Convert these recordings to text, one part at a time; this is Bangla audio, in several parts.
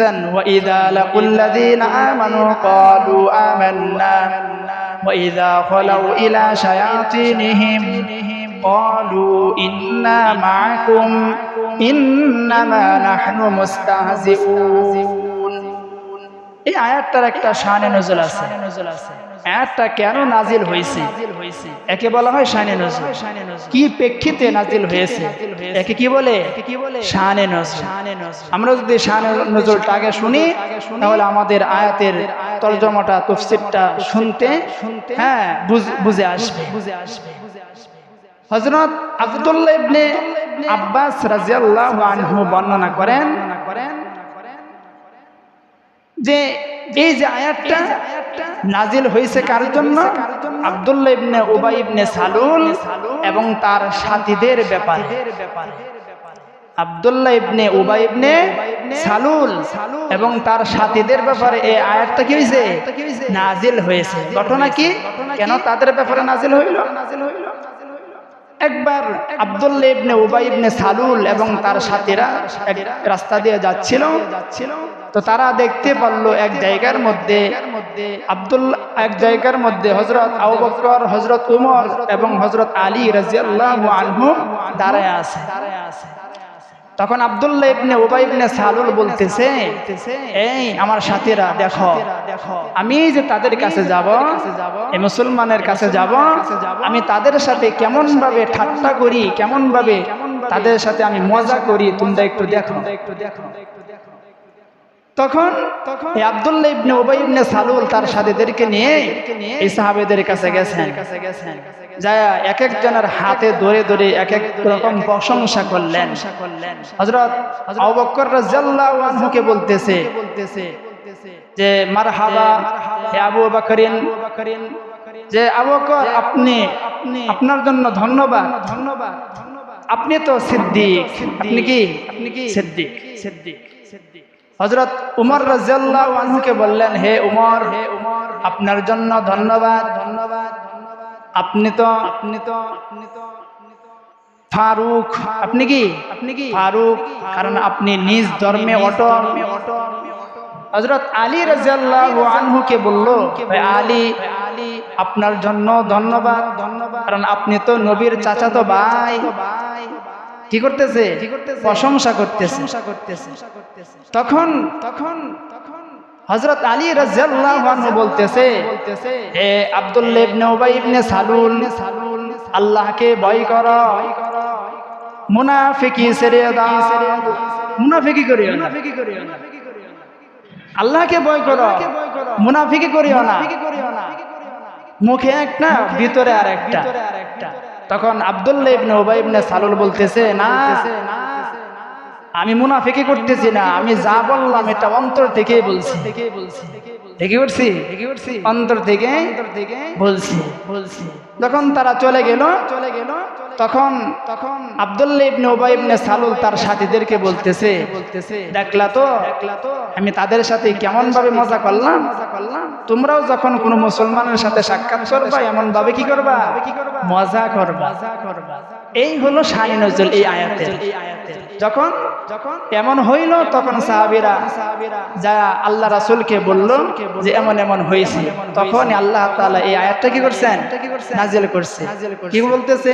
وإذا لقوا الذين آمنوا قالوا آمنا وإذا خلوا إلى شياطينهم قالوا إنا معكم إنما نحن مستهزئون এই আয়াতটার একটা শানে নজল আছে আয়াতটা কেন নাজিল হয়েছে? একে বলা হয় শানে নজল কি প্রেক্ষিতে নাজিল হয়েছে? একে কি বলে? কি বলে? শানে নজল আমরা যদি শানে নজলটা আগে শুনি তাহলে আমাদের আয়াতের তর্জমাটা তফসিরটা শুনতে শুনতে হ্যাঁ বুঝ- বুঝে আসবে। বুঝে আসবে হজরত আব্দুল্লাহ ইবনে আব্বাস রাজিয়াল্লাহু আনহু বর্ণনা করেন। যে এই যে আয়াতটা নাজিল হয়েছে কার জন্য? আব্দুল্লাহ ইবনে উবাই ইবনে সালুল এবং তার সাথীদের ব্যাপারে। আব্দুল্লাহ ইবনে উবাই ইবনে সালুল এবং তার সাথীদের ব্যাপারে এই আয়াতটা কি হয়েছে? নাজিল হয়েছে। ঘটনা কি? কেন তাদের ব্যাপারে নাজিল হইল? নাজিল হইল। একবার আবদুল্লা ইবনে উবাই ইবনে সালুল এবং তার সাথীরা রাস্তা দিয়ে যাচ্ছিল। যাচ্ছিল তো তারা দেখতে পারল এক জায়গার মধ্যে আব্দুল, এক জায়গার মধ্যে হজরত আবু হজরত উমর এবং হজরত আলী রাজিয়াল্লাহু আনহু দাঁড়ায় আছে দাঁড়ায় আছে। তখন আব্দুল্লাহ ইবনে উবাই ইবনে সালুল বলতেছে, এই আমার সাথীরা, দেখো, আমি যে তাদের কাছে যাব, এই মুসলমানের কাছে যাব, আমি তাদের সাথে কেমন ভাবে ঠাট্টা করি কেমন ভাবে তাদের সাথে আমি মজা করি, তোমরা একটু দেখো একটু দেখো। তখন এই আব্দুল্লাহ ইবনে উবাই ইবনে সালুল তার সাথীদেরকে নিয়ে এই সাহাবেদের কাছে গেছেন। যায় এক একজনের হাতে ধরে ধরে এক এক রকম প্রশংসা করলেন। বকর রাদিয়াল্লাহু আনহুকে বলতেছে যে মারহাবা হে আবু বকরিন যে আবু বকর আপনি আপনার জন্য ধন্যবাদ। ধন্যবাদ আপনি তো সিদ্দিক। আপনি কি? আপনি কি? সিদ্দিক। সিদ্দিক। সিদ্দিক। হজরত উমর রাজিয়াল্লাহু আনহুকে বললেন হে উমর হে উমর আপনার জন্য ধন্যবাদ। ধন্যবাদ। আপনি তো আপনি তো আপনি তো ফারুক আপনি কি? আপনি কি? ফারুক কারণ আপনি নিজ ধর্মে অটল। হজরত আলী রাজিয়াল্লাহু আনহুকে বলল "ভাই আলী আলী আপনার জন্য ধন্যবাদ। ধন্যবাদ কারণ আপনি তো নবীর চাচাতো ভাই। কি করতেছে। প্রশংসা করতেছে। তখন তখন হযরত আলী আনহু বলতেছে হে আব্দুল্লাহ সালুল, আল্লাহকে ভয় করো। মুনাফিকি দাও। মুনাফিকি করিও না। আল্লাহকে ভয় করো। মুনাফিকি করিও না। মুখে একটা, ভিতরে আর একটা তখন আব্দুল্লাহ ইবনে উবাই ইবনে সালুল বলতেছে, না আমি মুনাফিকি করতেছি না, আমি যা বললাম এটা অন্তর থেকেই বলছি। দেখে উঠছি? অন্তর থেকে বলছি। বলছি যখন তারা চলে গেল চলে গেল তখন তখন আব্দুল্লাহ ইবনে ইবনে সালুল তার সাথীদেরকে বলতেছে বলতেছে দেখলা তো দেখলা তো আমি তাদের সাথে কেমন ভাবে মজা করলাম? মজা করলাম তোমরাও যখন কোনো মুসলমানের সাথে সাক্ষাৎ করবা এমন ভাবে কি করবা মজা করবা? মজা করবা। এই হলো শানি নজরুল এই আয়াতের যখন যখন এমন হইল, তখন সাহাবিরা যা আল্লাহ রাসূলকে বলল যে এমন এমন হয়েছে তখন আল্লাহ তাআলা এই আয়াতটা কি করছেন? নাজিল করছে। কি বলতেছে?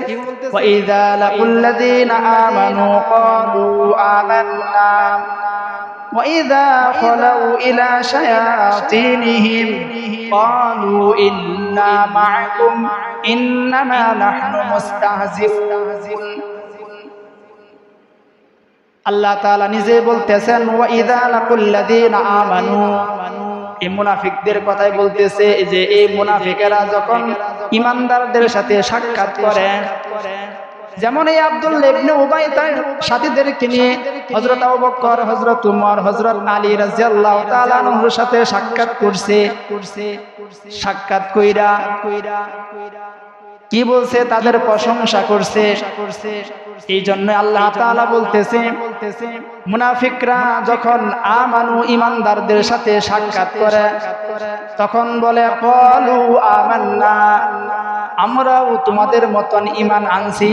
ওয়া ইযা লাকুল্লাযীনা আমানু ক্বালু আমান্না। وإذا خلوا إلى شياطينهم قالوا إنا معكم إنما نحن مستهزئون আল্লাহ তাআলা নিজে বলতেছেন ওয়া ইযা লাকুল্লাযীনা আমানু এই মুনাফিকদের কথাই বলতেছে যে এই মুনাফিকেরা যখন ইমানদারদের সাথে সাক্ষাৎ করে যেমন এই আব্দুল ইবনে উবাই তার সাথীদেরকে নিয়ে হযরত আবু বকর, হযরত উমর, হযরত আলী রাদিয়াল্লাহু তাআলা সাথে সাক্ষাৎ করছে। সাক্ষাৎ কইরা কি বলছে? তাদের প্রশংসা করছে। এই জন্য আল্লাহ তাআলা বলতেছে, মুনাফিকরা যখন আমানু ইমানদারদের সাথে সাক্ষাৎ করে, তখন বলে কলু আমান্না। আমরাও তোমাদের মতন ইমান আনছি।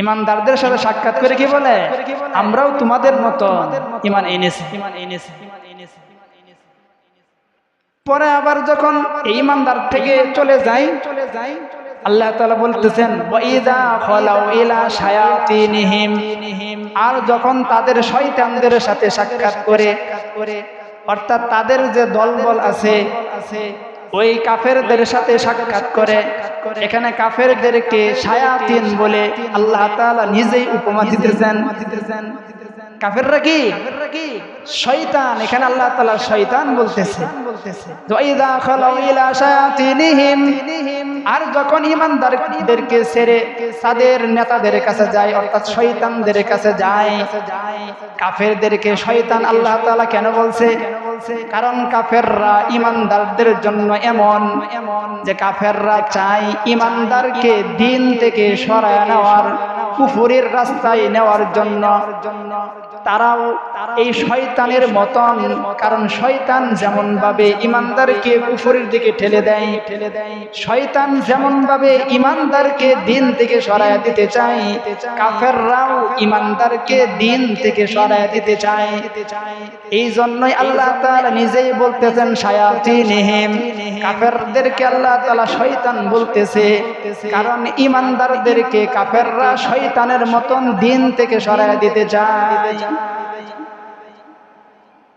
ইমানদারদের সাথে সাক্ষাৎ করে কি বলে? আমরাও তোমাদের মতো ইমান এনেছি। ইমান এনেছি পরে আবার যখন ইমানদার থেকে চলে যাই চলে যাই আল্লাহ তাআলা বলতেছেন আর যখন তাদের শয়তানদের সাথে সাক্ষাৎ করে, অর্থাৎ তাদের যে দলবল আছে ওই কাফেরদের সাথে সাক্ষাৎ করে, এখানে কাফেরদেরকে শায়াতিন বলে আল্লাহ তাআলা নিজেই উপমা দিতেছেন। কাফেররা কি? শয়তান, এখানে আল্লাহ তাআলা শয়তান বলতেছে। আর যখন ইমানদারদেরকে ছেড়ে তাদের নেতাদের কাছে যায়, অর্থাৎ শয়তানদের কাছে যায়, কাফেরদেরকে শয়তান আল্লাহ তাআলা কেন বলছে? কারণ কাফেররা ইমানদারদের জন্য এমন এমন যে কাফেররা চায় ইমানদারকে দিন থেকে সরায় নেওয়ার। কুফুরের রাস্তায় নেওয়ার জন্য। তারাও এই শয়তানের মতন, কারণ শয়তান যেমন ভাবে ইমানদারকে কুফুরের দিকে ঠেলে দেয় ঠেলে দেয় শয়তান যেমন ভাবে ইমানদারকে দিন থেকে সরায় দিতে চায়, কাফেররাও ইমানদারকে দিন থেকে সরায় দিতে চায়। এই জন্যই আল্লাহ তাআলা নিজেই বলতেছেন, শায়াতিনহিম। কাফেরদেরকে আল্লাহ তাআলা শয়তান বলতেছে, কারণ ইমানদারদেরকে কাফেররা শয়তানের মতন দিন থেকে সরায় দিতে চায়।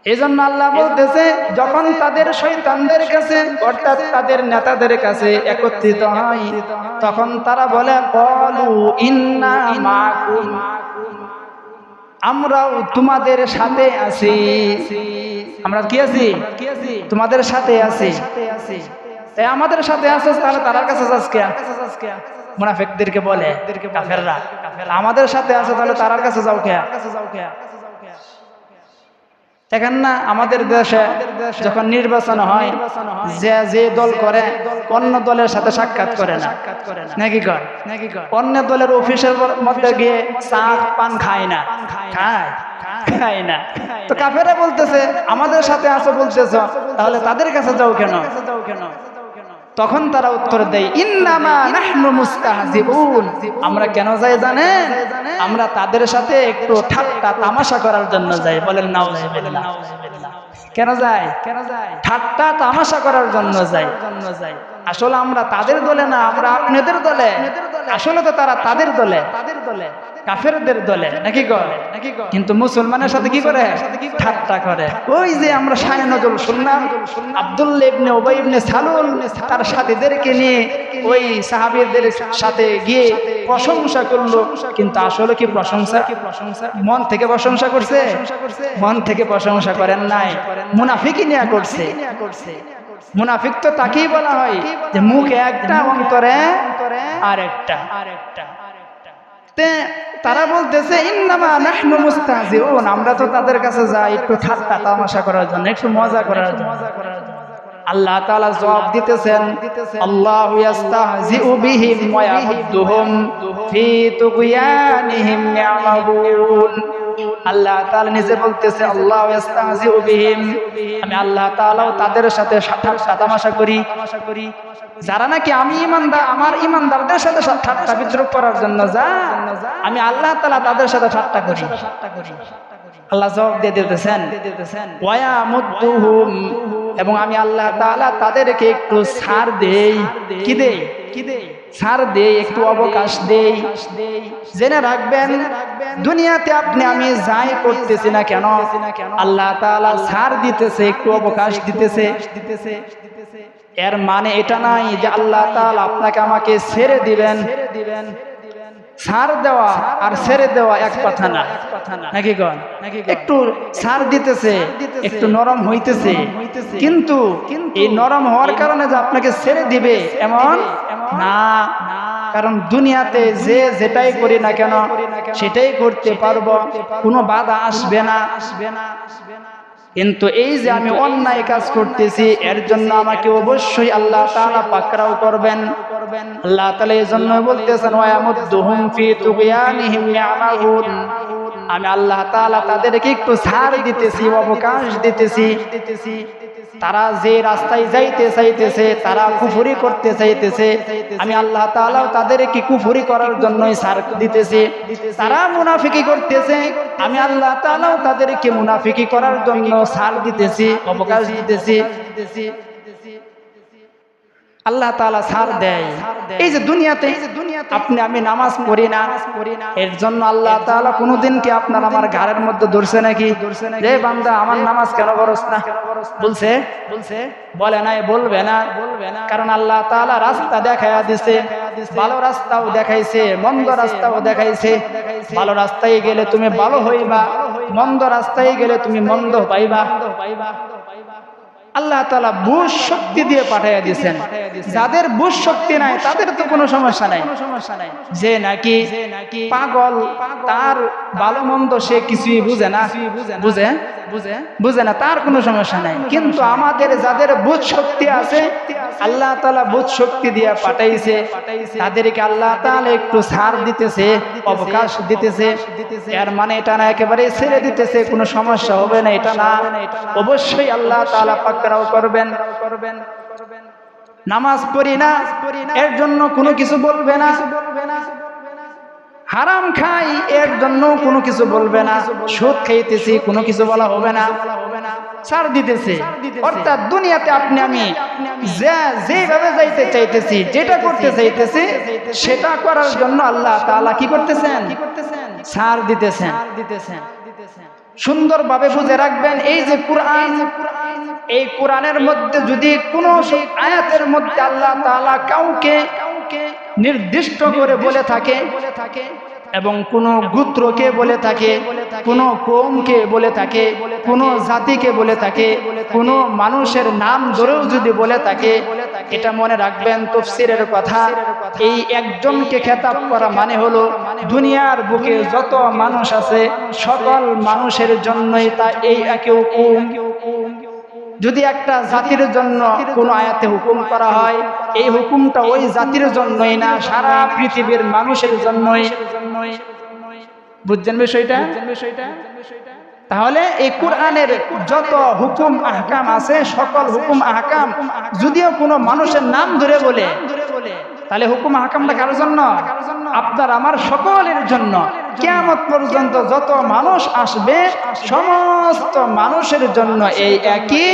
এজন্য আল্লাহ বলতেছে, যখন তাদের শৈতানদের কাছে, অর্থাৎ তাদের নেতাদের কাছে একত্রিত হয়, তখন তারা বলে আমরাও তোমাদের সাথে আছি। আমরা কি আছি? তোমাদের সাথে আছি। তাই আমাদের সাথে আছো, তাহলে তার কাছে মুনাফিকদেরকে বলে, কাফেররা। আমাদের সাথে আছে, তাহলে তার কাছে যাও যাও দেখেন না, আমাদের দেশে যখন নির্বাচন হয়, যে যে দল করে, অন্য দলের সাথে সাক্ষাৎ করে না। নাকি কর অন্য দলের অফিসের মধ্যে গিয়ে পান খায় না। খায় খায় না। তো কাফেরা বলতেছে, আমাদের সাথে আসো বলতেছ, তাহলে তাদের কাছে যাও কেন যাও কেন? তখন তারা উত্তর দেয়, ইন্নামা নাহনু মুস্তাহজিবুন। আমরা কেন যাই জানেন? আমরা তাদের সাথে একটু ঠাট্টা তামাশা করার জন্য যাই। বলেন, নাউজুবিল্লাহ। কেন যায় কেন যায় ঠাট্টা তামাশা করার জন্য যাই জন্য যাই। আসলে আমরা তাদের দলে না, আমরা আপনাদের দলে। আসলে তো তারা তাদের দলে। তাদের দলে কাফেরদের দলে, নাকি করে নাকি কিন্তু মুসলমানের সাথে কি করে? ঠাট্টা করে। ওই যে আমরা শাহে নজরুল শুনলাম সালুল, তার সাথীদেরকে নিয়ে ওই সাথে গিয়ে প্রশংসা করল। কিন্তু আসলে কি প্রশংসা কি প্রশংসা? মন থেকে প্রশংসা করছে? মন থেকে প্রশংসা করেন নাই। মুনাফিকই নিয়ে করছে। মুনাফিক তো তাকেই বলা হয় যে মুখ একটা, অন্তরে আর একটা আর একটা তারা বলতেছে আমরা তো তাদের কাছে যাই একটু ঠাট্টা তামাশা করার জন্য, একটু মজা করার জন্য। আল্লাহ তাআলা জবাব দিতেছেন, আল্লাহু ইস্তাহজিউ বিহিম ওয়া ইয়ামুদ্দুহুম ফি তুগয়ানিহিম ইয়ামাহুন আল্লাহ তাআলা নিজে বলতেছে, আল্লাহ আমি আল্লাহ তাআলাও তাদের সাথে তামাশা করি। যারা নাকি আমি ইমানদার, আমার ইমানদারদের সাথে ঠাট্টা বিদ্রোহ করার জন্য যা আমি আল্লাহ তালা তাদের সাথে ঠাট্টা করি। আল্লাহ জবাব দিয়ে দিতেছেন, ওয়া মুদ্দুহুম। এবং আমি আল্লাহ তাআলা তাদেরকে একটু ছাড় দেই কি দেই। কি দেই? ছাড় দেই একটু অবকাশ দেই। জেনে রাখবেন দুনিয়াতে আপনি আমি যাই করতেছি না কেন? আল্লাহ তাআলা ছাড় দিতেছে একটু অবকাশ দিতেছে। দিতেছে এর মানে এটা নাই যে আল্লাহ তাআলা আপনাকে আমাকে ছেড়ে দিবেন। দিবেন। ছাড় দেওয়া আর ছেড়ে দেওয়া এক কথা না। নাকি গণ একটু ছাড় দিতেছে, একটু নরম হইতেছে। কিন্তু এই নরম হওয়ার কারণে যে আপনাকে সেরে দিবে এমন না। কারণ দুনিয়াতে যে যেটাই করি না কেন, সেটাই করতে পারব, কোনো বাধা আসবে না আসবে না আসবে না। কিন্তু এই যে আমি অন্যায় কাজ করতেছি, এর জন্য আমাকে অবশ্যই আল্লাহ তাআলা পাকড়াও করবেন। আল্লাহ তাআলা এই জন্য বলতেছেন ওয়া ইয়ামুদ্দুহুম ফি তুগিয়ানিহিম ইয়ামাহুন আমি আল্লাহ তাআলা তাদেরকে একটু ছাড় দিতেছি, অবকাশ দিতেছি। তারা যে রাস্তায় যাইতে চাইতেছে, তারা কুফুরি করতে চাইতেছে। আমি আল্লাহ তালাও তাদেরকে কুফুরি করার জন্যই সার দিতেছে। তারা মুনাফিকি করতেছে। আমি আল্লাহ তালাও তাদেরকে মুনাফিকি করার জন্য সার দিতেছি, অবকাশ দিতেছি। আল্লাহ তাআলা ছাড় দেয়। এই যে দুনিয়াতে আপনি, আমি নামাজ পড়ি না। এর জন্য আল্লাহ তাআলা কোনোদিন কি আপনার আমার ঘরের মধ্যে ধরছে নাকি? রে বান্দা, আমার নামাজ কেন করস না? বলছে বলছে, বলে নাই, বলবে না। বলবে না কারণ আল্লাহ তাআলা রাস্তা দেখায়া দিছে। ভালো রাস্তাও দেখাইছে, মন্দ রাস্তাও দেখাইছে। ভালো রাস্তায় গেলে তুমি ভালো হইবা। মন্দ রাস্তায় গেলে তুমি মন্দ পাইবা পাইবা। আল্লাহ তালা বুঝ শক্তি দিয়ে পাঠাইয়া দিয়েছেন। যাদের বুঝ শক্তি নাই, তাদের তো কোনো সমস্যা নাই। যে নাকি পাগল, তার ভালো মন্দ সে কিছুই বুঝে না। বুঝে? বুঝে? না তার কোনো সমস্যা নাই। কিন্তু আমাদের যাদের বুঝ শক্তি আছে আল্লাহ তালা বুঝ শক্তি দিয়ে পাঠাইছে। তাদেরকে আল্লাহ তালা একটু ছাড় দিতেছে অবকাশ দিতেছে। এর মানে এটা না একেবারে ছেড়ে দিতেছে কোনো সমস্যা হবে না এটা না। অবশ্যই আল্লাহ তালা পাকরাও করবেন। করবেন। নামাজ পড়ি না এর জন্য কোনো কিছু বলবে না। বলবে না। হারাম খাই, এর জন্য কোনো কিছু বলবে না। সুদ খাইতেছি, কোনো কিছু বলা হবে না। ছাড় দিতেছে। অর্থাৎ দুনিয়াতে আপনি, আমি যেভাবে যাইতে চাইতেছি, যেটা করতে সেটা করার জন্য আল্লাহ তাআলা কি করতেছেন? দিতেছেন। বুঝে রাখবেন, এই যে কোরআন, এই কোরআনের মধ্যে যদি কোনো আয়াতের মধ্যে আল্লাহ তাআলা কাউকে নির্দিষ্ট করে বলে থাকে এবং কোন গোত্রকে বলে থাকে, কোন কোমকে বলে থাকে, কোন জাতিকে বলে থাকে, কোন মানুষের নাম ধরেও যদি বলে থাকে, এটা মনে রাখবেন তফসিরের কথা। এই একজনকে খেতাব করা মানে হলো দুনিয়ার বুকে যত মানুষ আছে, সকল মানুষের জন্যই তা এই একে হুকুম যদি একটা জাতির জন্য কোনো আয়াতে হুকুম করা হয়, এই হুকুমটা ওই জাতির জন্যই না, সারা পৃথিবীর মানুষের জন্যই। বুঝছেন বিষয়টা? বিষয়টা তাহলে এই কোরআনের যত হুকুম আহকাম আছে, সকল হুকুম আহকাম, যদিও কোনো মানুষের নাম ধরে বলে তাহলে হুকুম আহকামটা কারোর জন্য? আপনার, আমার সকলের জন্য। কেমত পর্যন্ত যত মানুষ আসবে, সমস্ত মানুষের জন্য এই একই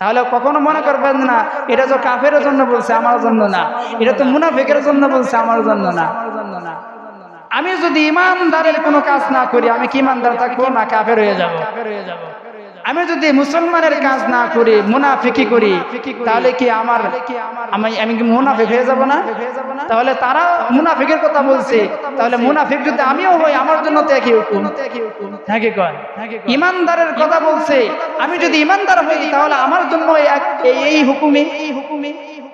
তাহলে কখনো মনে করবেন না, এটা তো কাফের জন্য বলছে, আমার জন্য না। এটা তো মুনাফিকের জন্য বলছে, আমার জন্য না। আমি যদি ইমানদারের কোনো কাজ না করি, আমি কি ইমানদার থাকব না কাফের হয়ে যাব কাফের হয়ে যাব? আমি যদি মুসলমানের কাজ না করি মুনাফিকি করি তাহলে কি আমার আমি আমি কি মুনাফিক হয়ে যাব না? তাহলে তারা মুনাফিকের কথা বলছে। তাহলে মুনাফিক যদি আমিও হই আমার জন্য তো একই হুকুম। হ্যাঁ কি কয়? ইমানদারের কথা বলছে। আমি যদি ইমানদার হই তাহলে আমার জন্য এই হুকুমি এই হুকুমি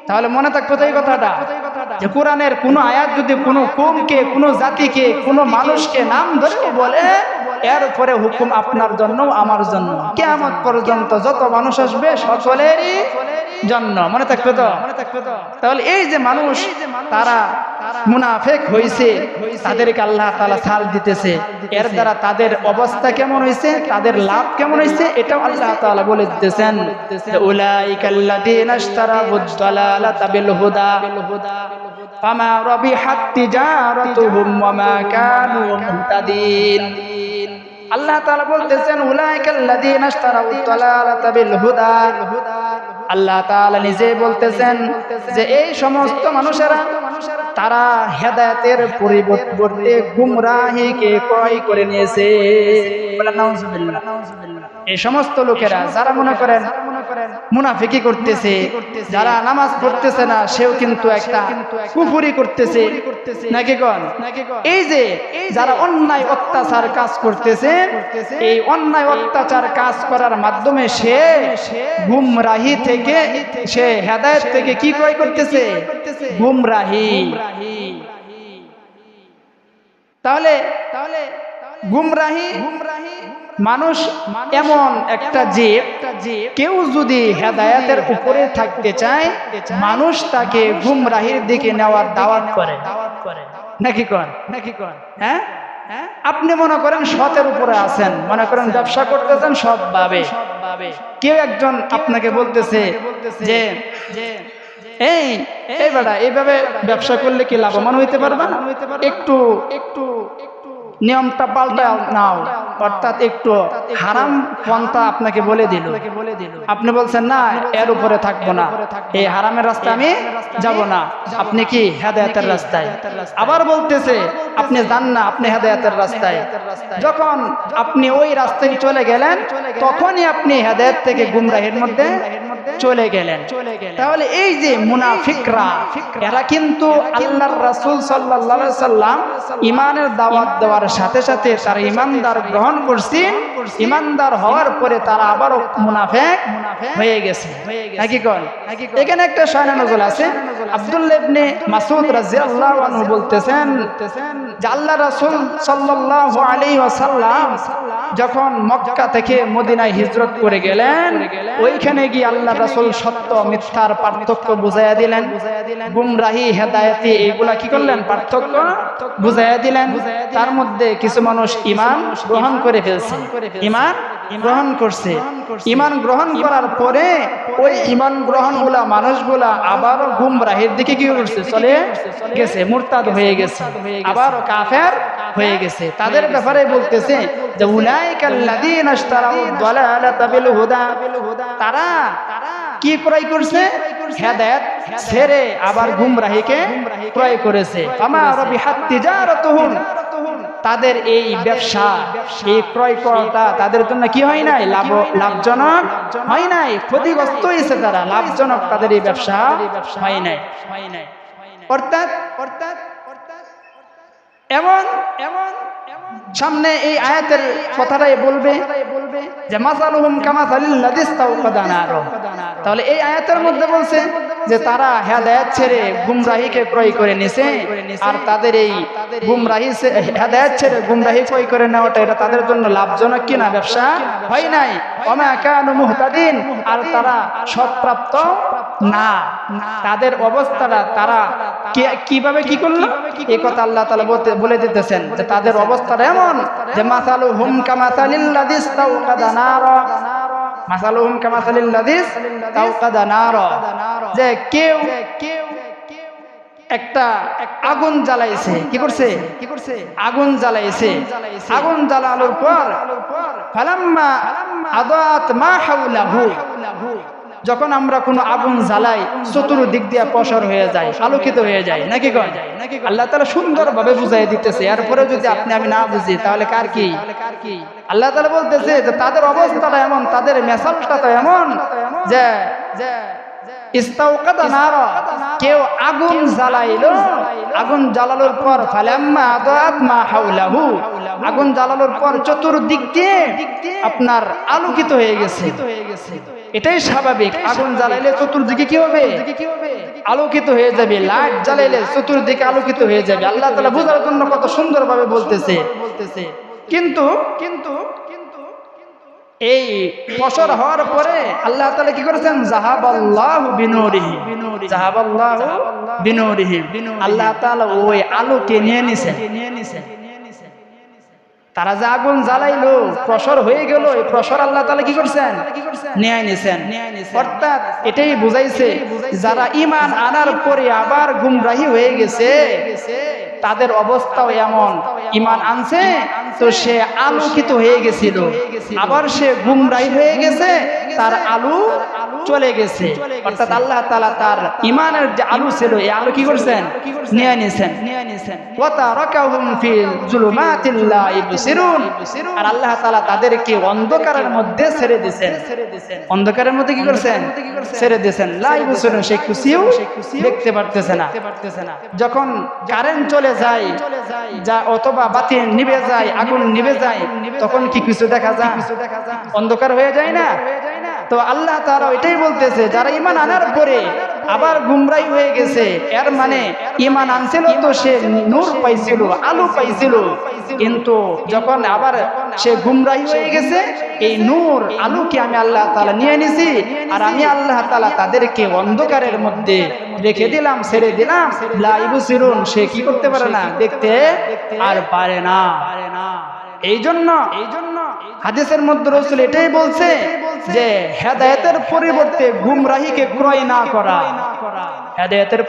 তাহলে মনে থাকতো এই কথাটা। যে কোরআনের কোন আয়াত যদি কোনো কোমকে কোনো জাতিকে কোনো মানুষকে নাম ধরে বলে এর উপরে হুকুম আপনার জন্য আমার জন্য কেমন পর্যন্ত যত মানুষ আসবে, সকলেরই জন্য। মনে থাকবে তো? তাহলে এই যে মানুষ, তারা মুনাফেক হয়েছে তাদেরকে আল্লাহ তালা সাল দিতেছে। এর দ্বারা তাদের অবস্থা কেমন হয়েছে তাদের লাভ কেমন হয়েছে এটাও আল্লাহ তালা বলে দিতেছেন। ফামা রবি হাত্তি যা রতুহুম ওয়া মা কানু মুহতাদিন। আল্লাহ তাআলা বলতেছেন, উলাইকাল্লাযীনা ইশতারাউ দালালাতা বিল আল্লাহ তাআলা নিজে বলতেছেন যে, এই সমস্ত মানুষেরা, তারা হেদায়েতের পরিবর্তে গুমরাহিকে ক্রয় করে নিয়েছে। বলেন, নাউজুবিল্লাহ। এই সমস্ত লোকেরা যারা মনে করেন মুনাফিকি করতেছে যারা নামাজ পড়তেছে না সেও কিন্তু একটা কুফুরি করতেছে। নাকি কন এই যে যারা অন্যায় অত্যাচার কাজ করতেছে এই অন্যায় অত্যাচার কাজ করার মাধ্যমে সে গুমরাহি থেকে সে হেদায়ত থেকে কি ক্রয় করতেছে? গুমরাহি। তাহলে তাহলে গুমরাহি গুমরাহি মানুষ এমন একটা জীব, কেউ যদি হেদায়াতের উপরে থাকতে চায়, মানুষ তাকে গুমরাহির দিকে নেওয়ার দাওয়াত করে। নাকি কন? নাকি কন? হ্যাঁ? হ্যাঁ? আপনি মনে করেন সতের উপরে আছেন, মনে করেন ব্যবসা করতেছেন সৎভাবে কেউ একজন আপনাকে বলতেছে যে, এই এই বেটা, এইভাবে ব্যবসা করলে কি লাভবান হইতে পারবা একটু একটু নিয়মটা পাল্টা নাও। অর্থাৎ একটু হারাম পন্থা আপনাকে বলে দিল। আপনি বলছেন, না, এর উপরে থাকব না। এই হারামের রাস্তায় আমি যাব না। আপনি কি হেদায়তের রাস্তায়? আবার বলতেছে, আপনি যান না, আপনি হেদায়তের রাস্তায়। যখন আপনি ওই রাস্তায় চলে গেলেন, তখনই আপনি হেদায়ত থেকে গুমরাহের মধ্যে চলে গেলেন। তাহলে এই যে মুনাফিকরা, এরা কিন্তু আল্লাহর রাসূল আলাইহি সাল্লাম ইমানের দাওয়াত দেওয়ার সাথে সাথে তারা ইমানদার গ্রহণ করছেন ইমানদার হওয়ার পরে তারা আবারও মুনাফিক হয়ে গেছে। নাকি কোন? এখানে একটা শায়না নজল আছে। আব্দুল্লাহ ইবনে মাসউদ রাদিয়াল্লাহু আনহু বলতেছেন যে আল্লাহ রাসূল সাল্লাল্লাহু আলাইহি ওয়াসাল্লাম যখন মক্কা থেকে মদিনায় হিজরত করে গেলেন ওইখানে গিয়ে আল্লাহ রাসূল সত্য মিথ্যার পার্থক্য বুঝাইয়া দিলেন। গুমরাহি হেদায়েতি এইগুলা কি করলেন? পার্থক্য বুঝাইয়া দিলেন। তার মধ্যে কিছু মানুষ ইমান গ্রহণ করে ফেলছে। ইমান গ্রহণ করছে। ইমান গ্রহণ করার পরে ওই ইমান গ্রহণগুলা মানুষগুলা আবারও গুমরাহির দিকে কি করছে চলে গেছে, মুরতাদ হয়ে গেছে। আবারও কাফের হয়ে গেছে। তাদের ব্যাপারে বলতেছে যে তারা কি ক্রয় করছে? ছেড়ে আবার গুমরাহিকে ক্রয় করেছে। আমা রবিহাত তিজারাতুহুম। তাদের এই ব্যবসা এই ক্রয় করাটা তাদের জন্য কি হয় নাই? লাভ লাভজনক হয় নাই? ক্ষতিগ্রস্ত হয়েছে তারা। লাভজনক তাদের এই ব্যবসা হয় নাই। অর্থাৎ অর্থাৎ এমন এমন সামনে এই আয়াতের কথাটাই বলবে যে মাসালুহুম কামাসালিল্লাযী ইস্তাওকাদা নার তাহলে এই আয়াতের মধ্যে বলছে যে তারা হেদায়েত ছেড়ে গুমরাহিকে ক্রয় করে নিছে, আর তাদের এই গুমরাহি হেদায়েত ছেড়ে গুমরাহি ক্রয় করে নেওয়াটা এটা তাদের জন্য লাভজনক কিনা ব্যবসা? হয় নাই। মুহতাদিন, আর তারা সৎপ্রাপ্ত না। তাদের অবস্থাটা তারা কীভাবে কি করল? এই কথা আল্লাহ তালা বলে দিতেছেন যে তাদের অবস্থাটা এমন যে মাসালু হুম কামাসালিল্লাদিস তাওকাদা নারা কামাসালিল লাযিস তাওকাদা নার। যে কেউ কেউ একটা আগুন জ্বালাইছে। কি করছে? কি করছে আগুন জ্বালাইছে। আগুন জ্বালানোর পর ফালাম্মা আদাত মা হাউলাহু যখন আমরা কোনো আগুন জ্বালাই চতুর দিক দিয়ে প্রসার হয়ে যায়, আলোকিত হয়ে যায়, নাকি কয় আল্লাহ তালা সুন্দর ভাবে বুঝাই দিতেছে। এরপরে যদি আপনি আমি না বুঝি, তাহলে কার কি? আল্লাহ তালা বলতেছে যে, তাদের অবস্থাটা এমন, তাদের মেসালটা তো এমন যে কেউ আগুন জ্বালাইলো, আগুন পর আগুন পর চতুর্দিক দিয়ে আপনার আলোকিত হয়ে গেছে। এটাই স্বাভাবিক, আগুন জ্বালাইলে চতুর্দিকে কি হবে? আলোকিত হয়ে যাবে, লাইট জ্বালাইলে চতুর্দিকে আলোকিত হয়ে যাবে। আল্লাহ তালা বোঝার জন্য কত সুন্দর ভাবে বলতেছে বলতেছে। কিন্তু কিন্তু এই ফসল হওয়ার পরে আল্লাহ তালা কি করেছেন? জাহাবাল্লাহ বিনোরিহি। জাহাবাল্লাহ বিনোরিহি। আল্লাহ তালা ওই আলোকে নিয়ে নিছেন। নিয়ে নিছেন তারা যে আগুন জ্বালাইলো, প্রসর হয়ে গেল, এই প্রসর আল্লাহ তালা কি করছেন? ন্যায় নিছেন। অর্থাৎ এটাই বুঝাইছে, যারা ইমান আনার পরে আবার গুমরাহি হয়ে গেছে, তাদের অবস্থাও এমন। ইমান আনছে, তো সে আলোকিত হয়ে গেছিল। আবার সে গুমরাই হয়ে গেছে, তার আলু চলে গেছে। অর্থাৎ আল্লাহ তালা তার ইমানের যে আলু ছিল, এই আলু কি করছেন? নিয়ে নিছেন। অন্ধকারের মধ্যে কি ছেড়ে লাই খুশিও পারতেছে না। যখন কারেন্ট চলে যায়, যা অথবা বাতি নিভে যায় আগুন নিভে যায় তখন কি কিছু দেখা যায়? অন্ধকার হয়ে যায় না? তো আল্লাহ তারা এটাই বলতেছে যারা ইমান আনার পরে আবার গুমরাই হয়ে গেছে এর মানে ইমান আনছিল তো সে নূর পাইছিল আলু পাইছিল। কিন্তু যখন আবার সে গুমরাহি হয়ে গেছে। এই নূর আলোকে আমি আল্লাহ তাআলা নিয়ে নিছি। আর আমি আল্লাহ তাআলা তাদেরকে অন্ধকারের মধ্যে রেখে দিলাম, ছেড়ে দিলাম। লা ইবসিরুন, সে কি করতে পারে না? দেখতে আর পারে না। এই জন্য এই জন্য হাদিসের মধ্যে রসুল এটাই বলছে যে হেদায়েতের পরিবর্তে গুমরাহিকে ক্রয় না করা। হেদায়েতের